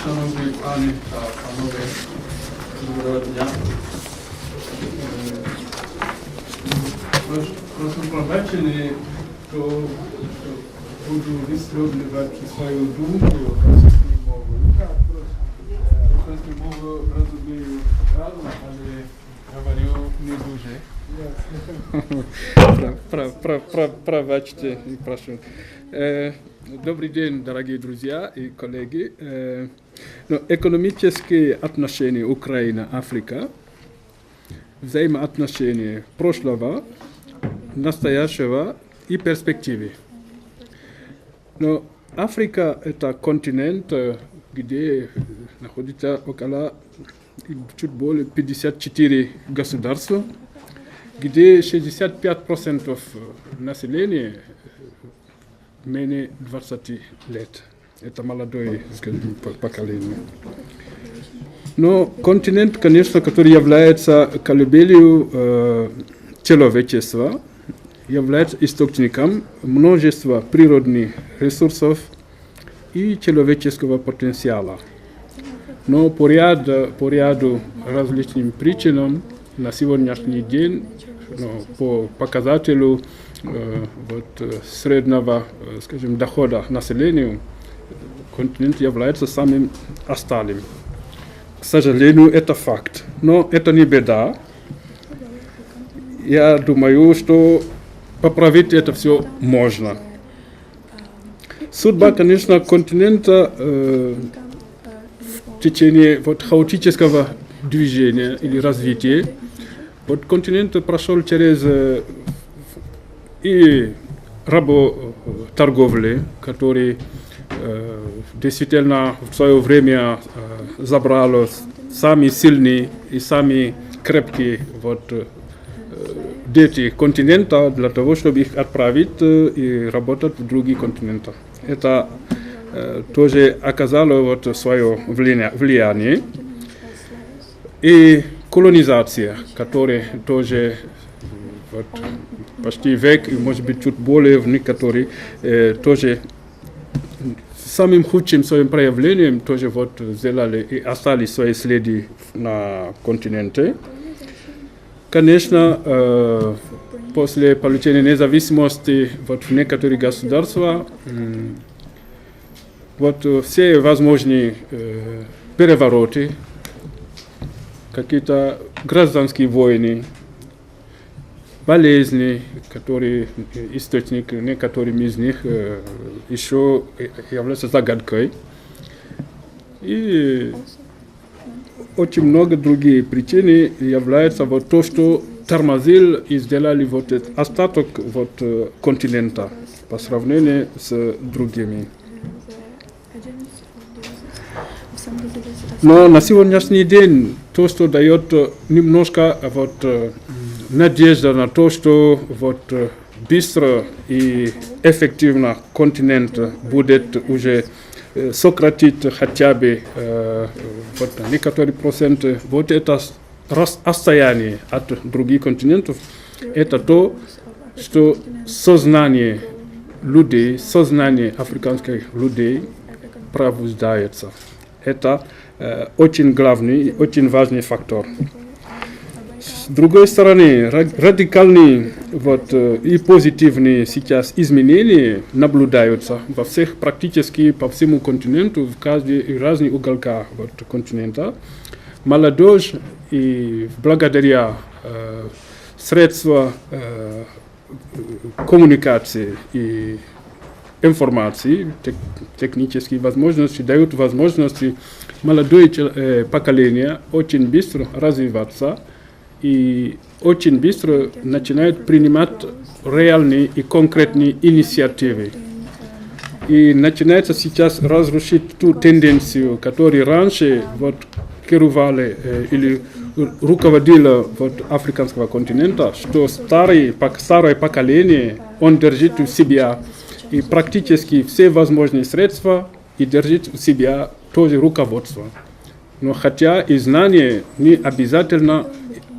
Szanowni Panie, a Panowie, dobrego dnia. Proszę, proszę prowadzić, to, to budu висловлювати свою думку російською мовою. Так, російською мовою розумію разом, але говорю не дуже. Про- про- про- Пробачьте, и прошу. Добрый день, дорогие друзья и коллеги. Э, ну, Экономические отношения Украина-Африка, взаимоотношения прошлого, настоящего и перспективы. Но Африка – это континент, э, где находится около чуть более 54 государства, где 65% населения менее 20 лет. Это молодое скажем, по- поколение. Но континент, конечно, который является колыбелью э, человечества, является источником множества природных ресурсов и человеческого потенциала. Но по ряду, по ряду различным причинам на сегодняшний день ну, по показателю вот, э, среднего э, скажем, дохода населения континент является самым остальным. К сожалению, это факт. Но это не беда. Я думаю, что поправить это все можно. Судьба, конечно, континента э, в течение вот, хаотического движения или развития. Вот континент прошел через э, и работорговли, который э, действительно в свое время э, забрал сами сильные и сами крепкие вот, э, дети континента для того, чтобы их отправить э, и работать в другие континента. Это э, тоже оказало вот свое влияние. И колонизация, которая тоже вот, почти век, и может быть чуть более в некоторые, э, тоже самым худшим своим проявлением тоже вот сделали и остались свои следы на континенте. Конечно, э, после получения независимости вот в некоторые государства м, вот э, все возможные э, перевороты, какие-то гражданские войны, болезни, которые э, источник некоторым из них э, еще э, является загадкой. И очень много другие причины являются вот то, что тормозил и сделали вот этот остаток вот континента по сравнению с другими. Но на сегодняшний день то, что дает немножко вот, надежда на то, что вот, э, быстро и эффективно континент будет уже э, сократить хотя бы э, вот, некоторые проценты вот это расстояние от других континентов, это то, что сознание людей, сознание африканских людей пробуждается. Это э, очень главный, очень важный фактор. Другой стороны, радикальные вот, и позитивные сейчас изменения наблюдаются во всех, практически по всему континенту, в каждой разных уголках вот, континента. Молодежь и благодаря э, средства э, коммуникации и информации, тек- технические возможности дают возможности молодое э, поколение очень быстро развиваться и очень быстро начинают принимать реальные и конкретные инициативы. И начинается сейчас разрушить ту тенденцию, которую раньше вот керували э, или ру- руководила вот африканского континента, что старый, пок- старое поколение, он держит у себя и практически все возможные средства и держит у себя тоже руководство. Но хотя и знания не обязательно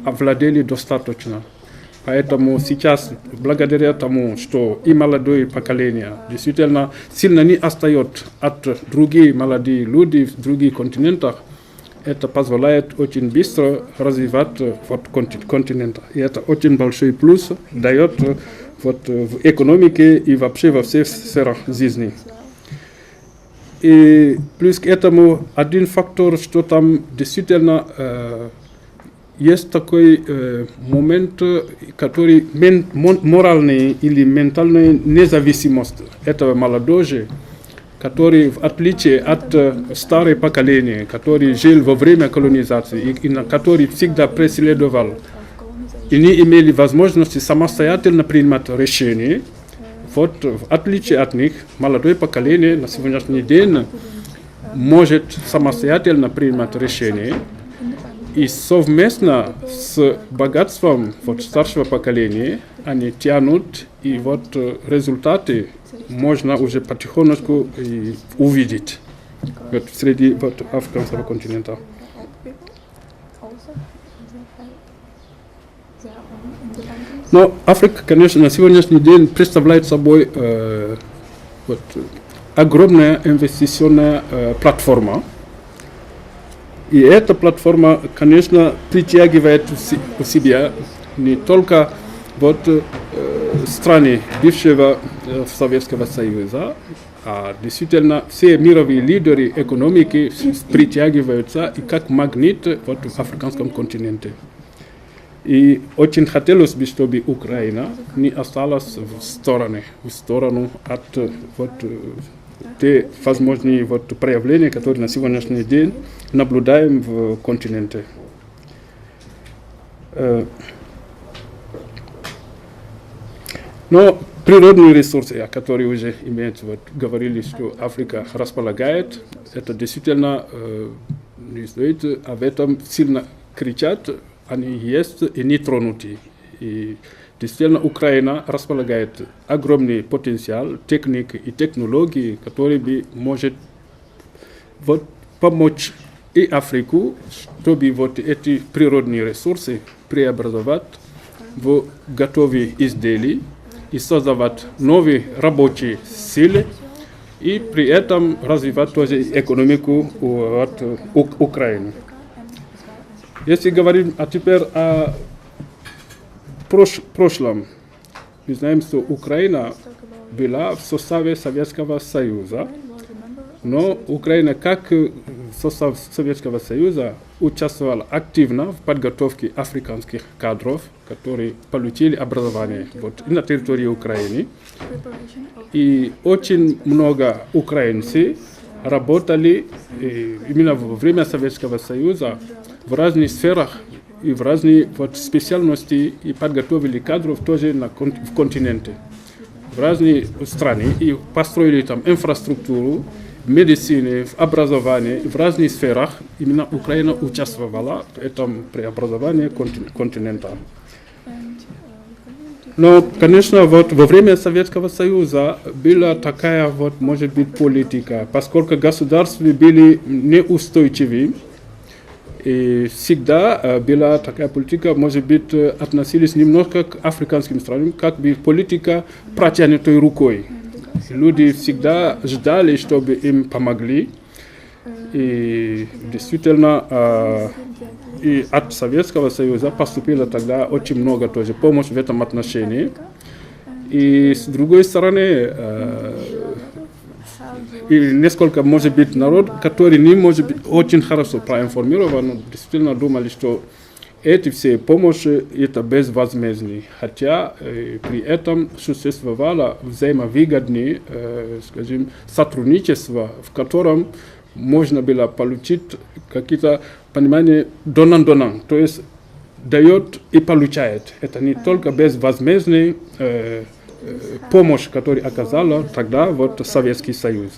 овладели достаточно. Поэтому сейчас, благодаря тому, что и молодое поколение действительно сильно не отстает от других молодых людей в других континентах, это позволяет очень быстро развивать вот, континент. И это очень большой плюс дает вот, в экономике и вообще во всех сферах жизни. И плюс к этому один фактор, что там действительно э, есть такой э, момент, который мен, моральный или ментальная независимость этого молодежи, который в отличие от э, старого поколения, который жил во время колонизации и, и на который всегда преследовал. И не имели возможности самостоятельно принимать решения, вот в отличие от них, молодое поколение на сегодняшний день может самостоятельно принимать решения и совместно с богатством вот старшего поколения они тянут, и вот результаты можно уже потихонечку и увидеть вот, среди вот, африканского континента. Но Африка, конечно, на сегодняшний день представляет собой э, вот, огромная инвестиционная э, платформа. И эта платформа, конечно, притягивает у себя не только вот, э, страны бывшего э, Советского Союза, а действительно все мировые лидеры экономики притягиваются и как магнит вот, в африканском континенте. И очень хотелось бы, чтобы Украина не осталась в стороне, в сторону от вот, те возможные вот, проявления, которые на сегодняшний день наблюдаем в континенте. Но природные ресурсы, о которых уже имеют, вот, говорили, что Африка располагает, это действительно э, не стоит об этом сильно кричать, они есть и не тронуты. И действительно Украина располагает огромный потенциал техники и технологий, который бы может вот, помочь и Африку, чтобы вот эти природные ресурсы преобразовать в готовые изделия и создавать новые рабочие силы, и при этом развивать тоже экономику от Украины. Если говорим а теперь о прош прошлом, мы знаем, что Украина была в составе Советского Союза, но Украина как состав Советского Союза участвовала активно в подготовке африканских кадров, которые получили образование вот, на территории Украины. И очень много украинцев работали именно во время Советского Союза в разных сферах и в разные вот, специальности и подготовили кадров тоже на, в континенте, в разные страны и построили там инфраструктуру, медицины, в образовании, в разных сферах. Именно Украина участвовала в этом преобразовании континента. Но, конечно, вот во время Советского Союза была такая вот, может быть, политика, поскольку государства были неустойчивы, и всегда э, была такая политика, может быть, э, относились немножко к африканским странам, как бы политика протянутой рукой. Люди всегда ждали, чтобы им помогли. И действительно, э, и от Советского Союза поступило тогда очень много тоже помощи в этом отношении. И с другой стороны, и несколько, может быть, народ, который не может быть очень хорошо проинформирован, действительно думали, что эти все помощи это безвозмездные, хотя э, при этом существовало взаимовыгодное, э, скажем, сотрудничество, в котором можно было получить какие-то понимания донан-донан, то есть дает и получает. Это не только безвозмездный э, помощь, которую оказала тогда вот Советский Союз.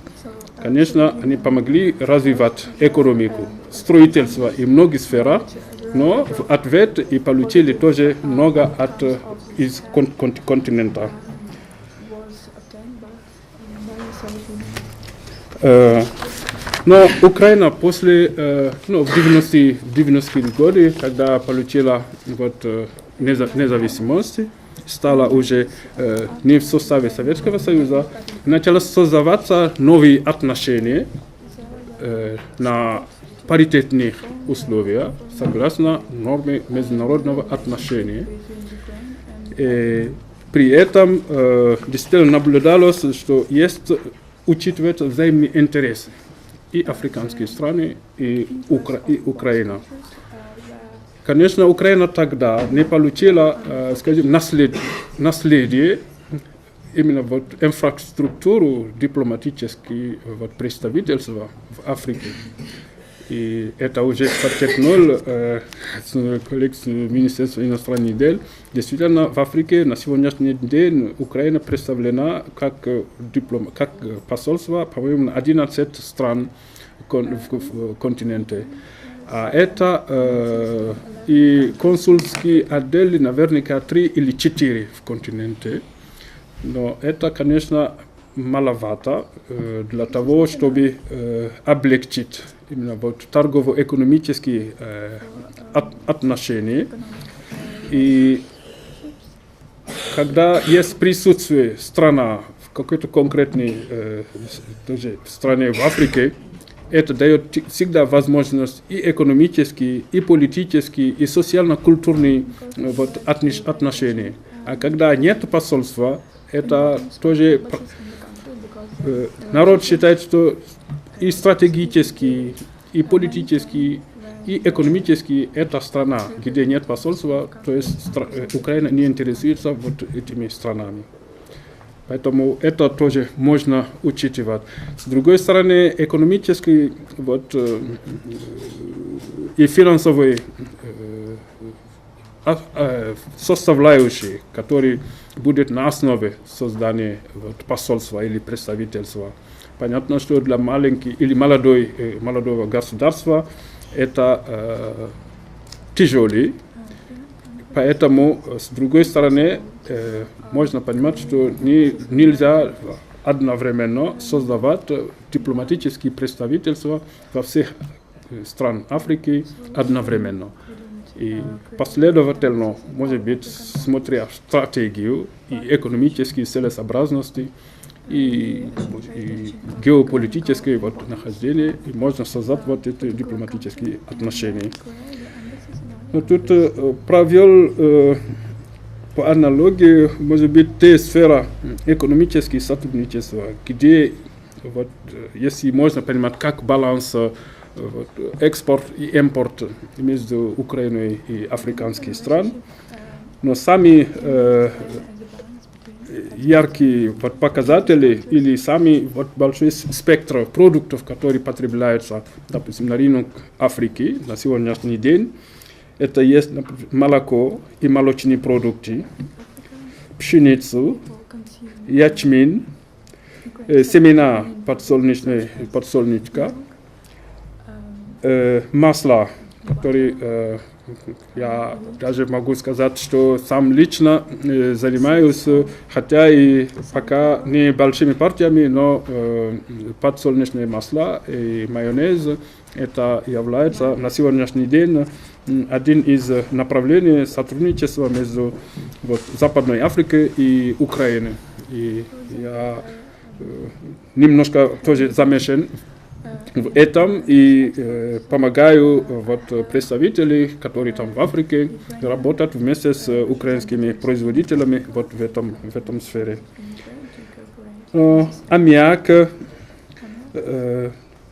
Конечно, они помогли развивать экономику, строительство и многие сферы, но в ответ и получили тоже много от из континента. Но Украина после, ну, в 90-е 90 годы, когда получила вот независимости стала уже э, не в составе Советского Союза, начала создаваться новые отношения э, на паритетных условиях, согласно норме международного отношения. И при этом э, действительно наблюдалось, что есть учитывать взаимные интересы и африканские страны, и, Укра и Украина. Конечно, Украина тогда не получила, э, скажем, наслед, наследие, именно вот инфраструктуру дипломатические э, вот, представительства в Африке. И это уже подчеркнул э, коллег с Министерства иностранных дел. Действительно, в Африке на сегодняшний день Украина представлена как, э, диплом, как посольство, по-моему, 11 стран кон, в, в континенте. А это э, и консульские отделы наверняка три или четыре в континенте. Но это, конечно, маловато э, для того, чтобы э, облегчить именно вот торгово-экономические э, от, отношения. И когда есть присутствие страна в какой-то конкретной э, тоже стране в Африке, это дает всегда возможность и экономические, и политические, и социально-культурные вот, отношения. А когда нет посольства, это тоже э, народ считает, что и стратегически, и политически, и экономически эта страна, где нет посольства, то есть э, Украина не интересуется вот этими странами. Поэтому это тоже можно учитывать. С другой стороны, экономический вот, э, и финансовый э, э, составляющий, который будет на основе создания вот, посольства или представительства. Понятно, что для маленьких или молодой, молодого государства это э, тяжелый, Па поэтому, с другой стороны, э, можно понимать, что не, нельзя одновременно создавать дипломатические представительства во всех стран Африки одновременно. И последовательно, может быть, смотря стратегию и экономические целесообразности, и, и геополитическое вот нахождение, и можно создать вот эти дипломатические отношения. Но тут э, провел э, по аналогии, может быть, те сфера экономического сотрудничества, где, вот, если можно понимать, как баланс вот, экспорт и импорт между Украиной и африканских стран, но сами э, яркие вот, показатели или сами вот, большой спектр продуктов, которые потребляются, допустим, на рынок Африки на сегодняшний день, это есть молоко и молочные продукты, пшеницу, ячмень, э, семена подсолнечной, подсолнечка, э, масло, которые э, я даже могу сказать, что сам лично э, занимаюсь, хотя и пока не большими партиями, но э, подсолнечное масло и майонез это является на сегодняшний день один из направлений сотрудничества между вот, Западной Африкой и Украиной. И я э, немножко тоже замешан в этом и э, помогаю вот, представителей, которые там в Африке работают вместе с украинскими производителями вот в этом, в этом сфере. Э, аммиак, э,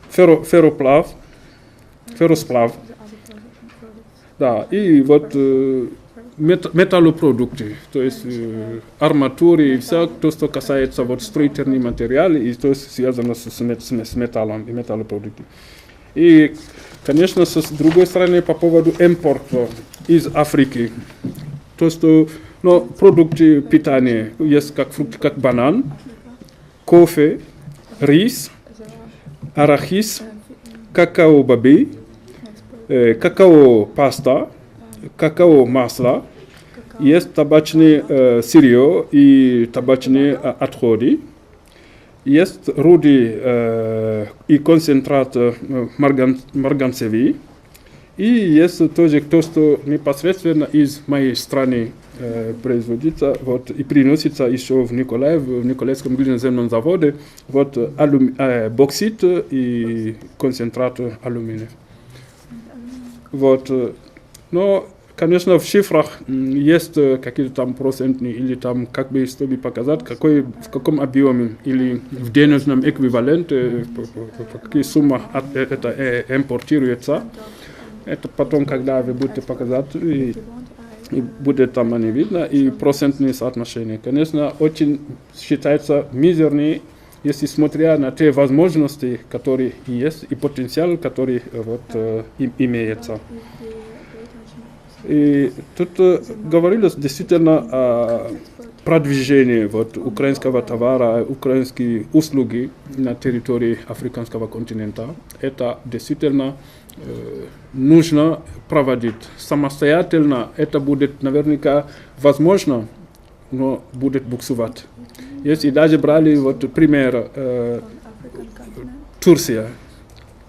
ферро, ферроплав, ферросплав, да, и вот э, металлопродукты, то есть э, арматуры и все, то, что касается вот строительных материалов и то, связано с, с, с металлом и металлопродукты. И, конечно, с другой стороны, по поводу импорта из Африки, то, что ну, продукты питания есть как фрукты, как банан, кофе, рис, арахис, какао-бобы, э, какао-паста, какао-масло, есть табачные э, сырье и табачные э, отходы, есть руды э, и концентрат э, марган, марганцевый, И есть тоже то, что непосредственно из моей страны э, производится вот, и приносится еще в Николаев, в Николаевском глиноземном заводе, вот, алюми, э, боксит и концентрат алюминия. Вот, э, но, конечно, в цифрах есть э, какие-то там процентные или там, как бы, чтобы показать, какой, в каком объеме или в денежном эквиваленте, по, по- от- э, это э, импортируется. Это потом, когда вы будете показать, и, и будет там не видно, и процентные соотношения. Конечно, очень считается мизерный, если смотря на те возможности, которые есть, и потенциал, который э, вот, э, им- имеется. И тут э, говорилось действительно о продвижении вот, украинского товара, украинские услуги на территории африканского континента. Это действительно э, нужно проводить самостоятельно. Это будет наверняка возможно, но будет буксовать. Если даже брали вот пример э, Турция,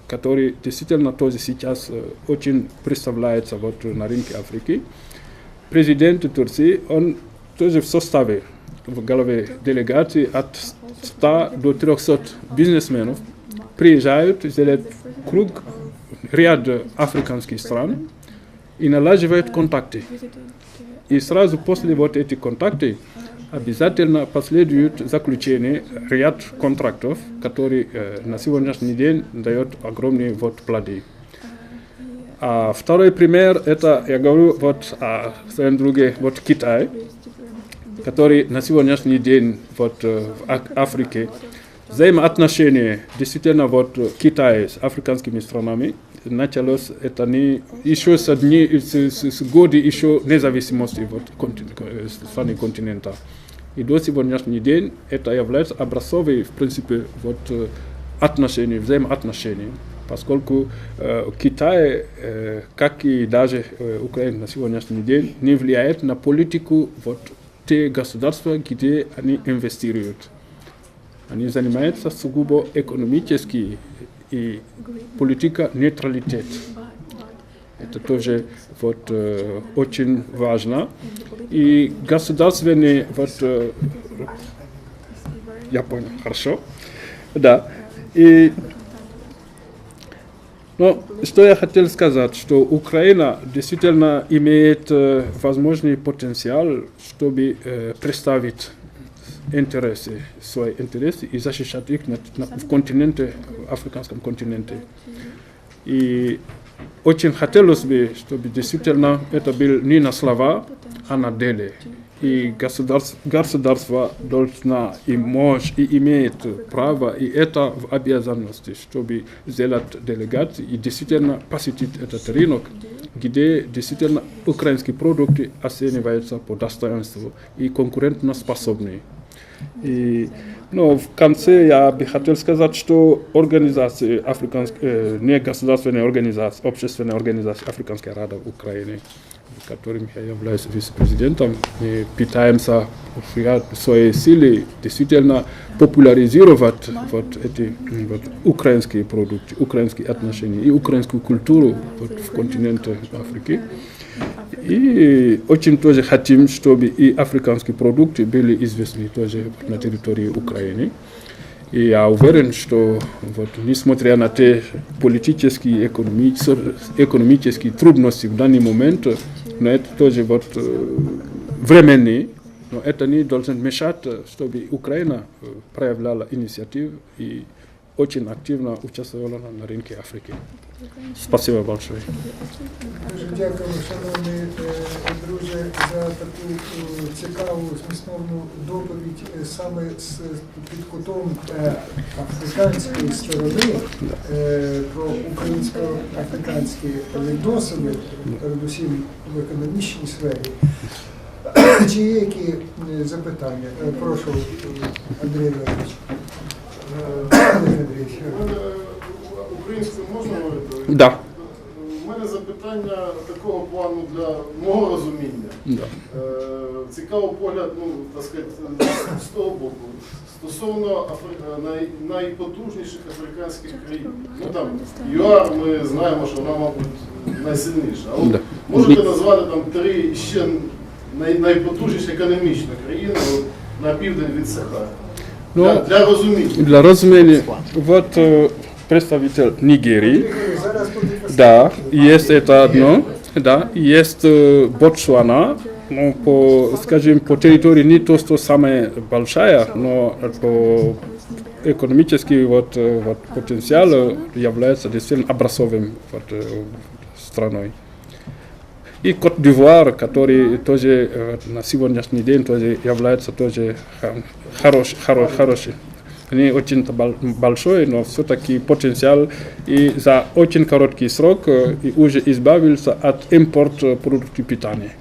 который действительно тоже сейчас э, очень представляется вот на рынке Африки. Президент Турции, он тоже в составе, в голове делегации от 100 до 300 бизнесменов приезжают, делают круг ряд африканских стран и налаживают контакты. И сразу после вот этих контактов обязательно последует заключение ряд контрактов, которые э, на сегодняшний день дает огромные вот плоды. А второй пример, это, я говорю, вот о своем друге, вот Китай, который на сегодняшний день вот э, в Африке взаимоотношения действительно вот Китая с африканскими странами началось это не еще со дни с, с, с годы еще независимости вот контин- э, страны континента. И до сегодняшний день это является образцовой в принципе вот э, отношений, взаимоотношений. Поскольку э, Китай, э, как и даже э, Украина на сегодняшний день, не влияет на политику вот те государства, где они инвестируют. Они занимаются сугубо экономически и политика нейтралитет. Это тоже вот, э, очень важно. И государственные вот, э, я понял, хорошо. Да. И ну, что я хотел сказать, что Украина действительно имеет э, возможный потенциал, чтобы э, представить интересы, свои интересы и защищать их на, на- в континенте, в африканском континенте. И очень хотелось бы, чтобы действительно это был не на слова, а на деле. И государство, государство должно и может, и имеет право, и это в обязанности, чтобы сделать делегации и действительно посетить этот рынок, где действительно украинские продукты оцениваются по достоинству и конкурентоспособны. И ну, в конце я бы хотел сказать, что организации африканские, э, негосударственные организации, общественные организации Африканской Рады Украины, которым я являюсь вице-президентом, мы пытаемся в своей силе действительно популяризировать вот эти вот, украинские продукты, украинские отношения и украинскую культуру вот, в континенте Африки. И очень тоже хотим, чтобы и африканские продукты были известны тоже на территории Украины. И я уверен, что вот, несмотря на те политические и экономические, экономические трудности в данный момент, но это тоже вот, э, временные, но это не должен мешать, э, чтобы Украина э, проявляла инициативу и очень активно участвовала на, на рынке Африки. Спасибо большое. Дуже дякуємо, шановні е, друзі, за таку е, цікаву змістовну доповідь е, саме з під кутом африканської сторони про українсько-африканські відносини, передусім в економічній сфері. Чи є які запитання? Прошу, Андрій Леонідович. Е, Українською можна говорити? Да. У мене запитання такого плану для мого розуміння. Да. Е, Цікавий погляд, ну, так сказати, з того боку, стосовно Афри- най, найпотужніших африканських країн. Ну там ЮАР ми знаємо, що вона, мабуть, найсильніша. А от Да. можете назвати там три ще най, найпотужніші економічні країни на південь від Сахари? Ну, для, для розуміння. Для разумения, вот э, представитель Нигерии, да, есть это одно, да, есть э, Ботсвана, ну, по, скажем, по территории не то, что самая большая, но по экономический вот, э, вот потенциал э, является действительно образцовым вот, э, страной. И Кот д'Ивуар, который тоже э, на сегодняшний день тоже является тоже ха- хорош, хорош, хороший. Не очень бол- большой, но все-таки потенциал. И за очень короткий срок э, и уже избавился от импорта продуктов питания.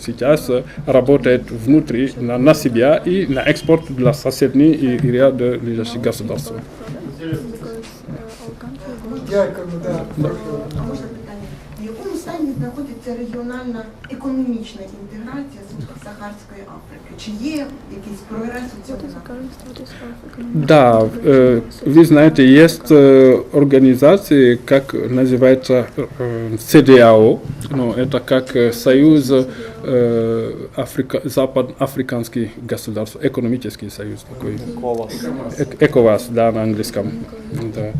Сейчас э, работает внутри, на, на себя и на экспорт для соседних и, и ряда лежащих государств. Дякуємо, да. А можна питання? В якому стані знаходиться регіональна економічна інтеграція Сахарської Африки? Чи є якийсь прогрес у цьому напрямку? Да, э, вы знаете, есть э, организации, как называется э, CDAO, ну, это как э, Союз э, Африка, Западноафриканский государств, экономический союз такой. Эк- ЭКОВАС, да, на английском. Да.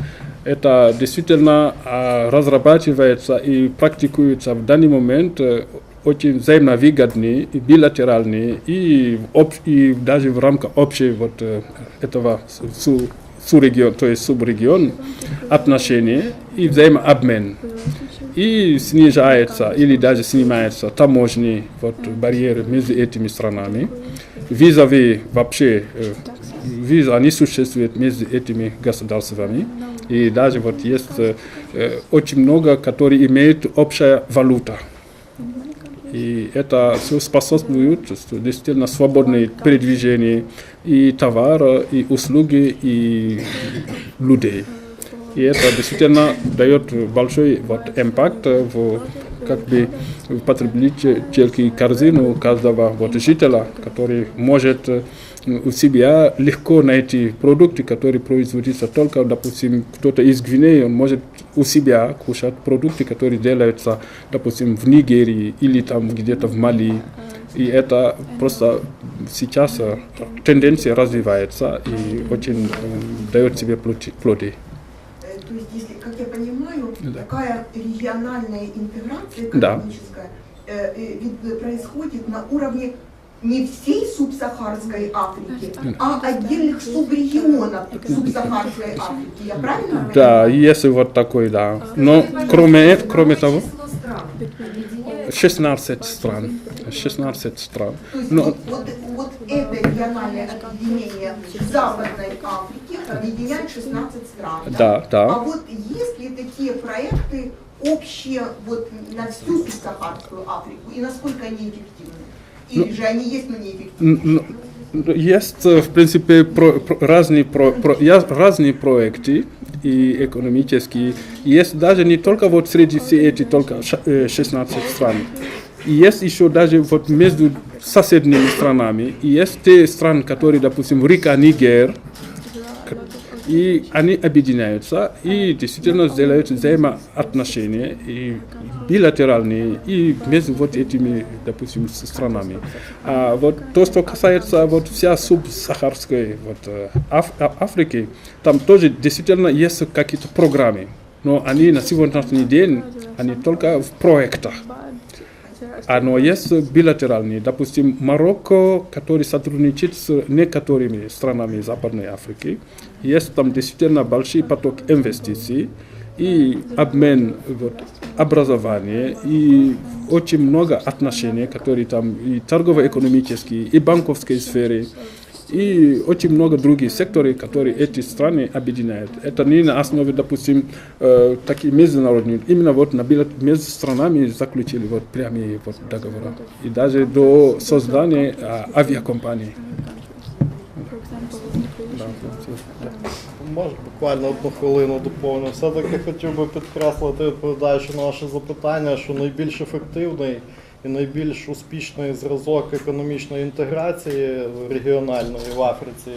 Это действительно а, разрабатывается и практикуется в данный момент э, очень взаимовыгодные и билатеральные и, в общ- и даже в рамках общей вот э, этого су, субрегион, то есть субрегион отношения и взаимообмен. И снижается или даже снимается таможенные вот, барьеры между этими странами. Визави вообще, э, виза не существует между этими государствами. И даже вот есть э, э, очень много, которые имеют общая валюта. И это все способствует что действительно свободное передвижение и товара, и услуги, и людей. И это действительно дает большой вот импакт в как бы потребительской корзину каждого вот жителя, который может э, у себя легко найти продукты, которые производятся только, допустим, кто-то из Гвинеи, он может у себя кушать продукты, которые делаются, допустим, в Нигерии или там где-то в Мали. И это просто сейчас э, тенденция развивается и очень э, дает себе плоды. Э, То есть, если, как я понимаю, Да. такая региональная интеграция Да. экономическая э, э, вид- происходит на уровне не всей субсахарской Африки, а отдельных субрегионов субсахарской Африки. Я правильно Да, есть вот такой, да. Но кроме, кроме того, 16 стран. 16 стран. То есть Ну, вот, вот, вот это региональное объединение в Западной Африке объединяет 16 стран. Да, А да. вот есть ли такие проекты общие вот на всю субсахарскую Африку и насколько они эффективны? Или же они есть, но не эффективны? Н- ну, Есть, э, в принципе, про- про- разные, про- про- я- разные проекты и экономические. Есть даже не только вот среди все эти только ша- э, 16 стран. И есть еще даже вот между соседними странами. И есть те страны, которые, допустим, Рика, Нигер, и они объединяются и действительно сделают взаимоотношения и билатеральные и между вот этими, допустим, странами. А вот то, что касается вот вся субсахарской вот, э, Аф- А- Африки, там тоже действительно есть какие-то программы, но они на сегодняшний день, они только в проектах. Оно есть билатеральные. Допустим, Марокко, который сотрудничает с некоторыми странами Западной Африки, есть там действительно большой поток инвестиций и обмен вот, образования, и очень много отношений, которые там и торгово-экономические, и банковской сфере, и очень много других секторов, которые эти страны объединяют. Это не на основе, допустим, э, такие международные, именно вот на билет- между странами заключили вот прямые вот договора. И даже до создания а, авиакомпаний. Да, да. Може, буквально одну хвилину доповню. Все-таки хотів би підкреслити, відповідаючи на ваше запитання, що найбільш ефективний і найбільш успішний зразок економічної інтеграції регіональної в Африці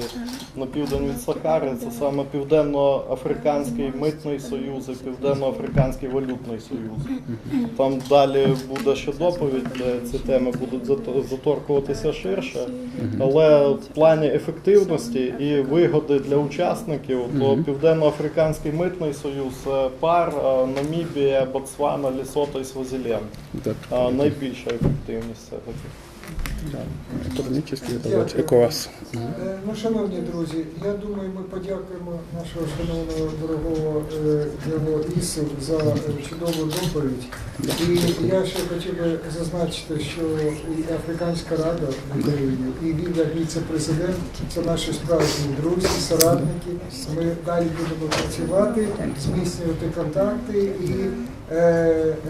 на південь від Сахари. Це саме Південно-Африканський митний союз і Південно-Африканський валютний союз. Там далі буде ще доповідь, де ці теми будуть заторкуватися ширше. Але в плані ефективності і вигоди для учасників, то Південно-Африканський митний союз, е, ПАР, е, Намібія, Ботсвана, Лісото і Свазіленд. Так, А Найбільша ефективність все таки. економічний, давайте, ЕКОВАС. Е, Ну, шановні друзі, я думаю, ми подякуємо нашого шановного дорогого е, Діло Ісу за е, чудову доповідь. І я ще хотів би зазначити, що і Африканська Рада в Україні, і він як віце-президент це наші справжні друзі, соратники. Ми далі будемо працювати, зміцнювати контакти і е,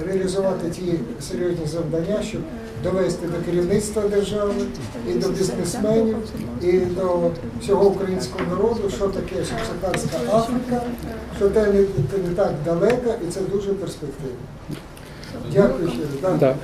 реалізувати ті серйозні завдання, щоб довести до керівництва держави і до бізнесменів, і до всього українського народу, що таке субсахарська Африка, що те не, так далеко і це дуже перспективно. Дякую ще.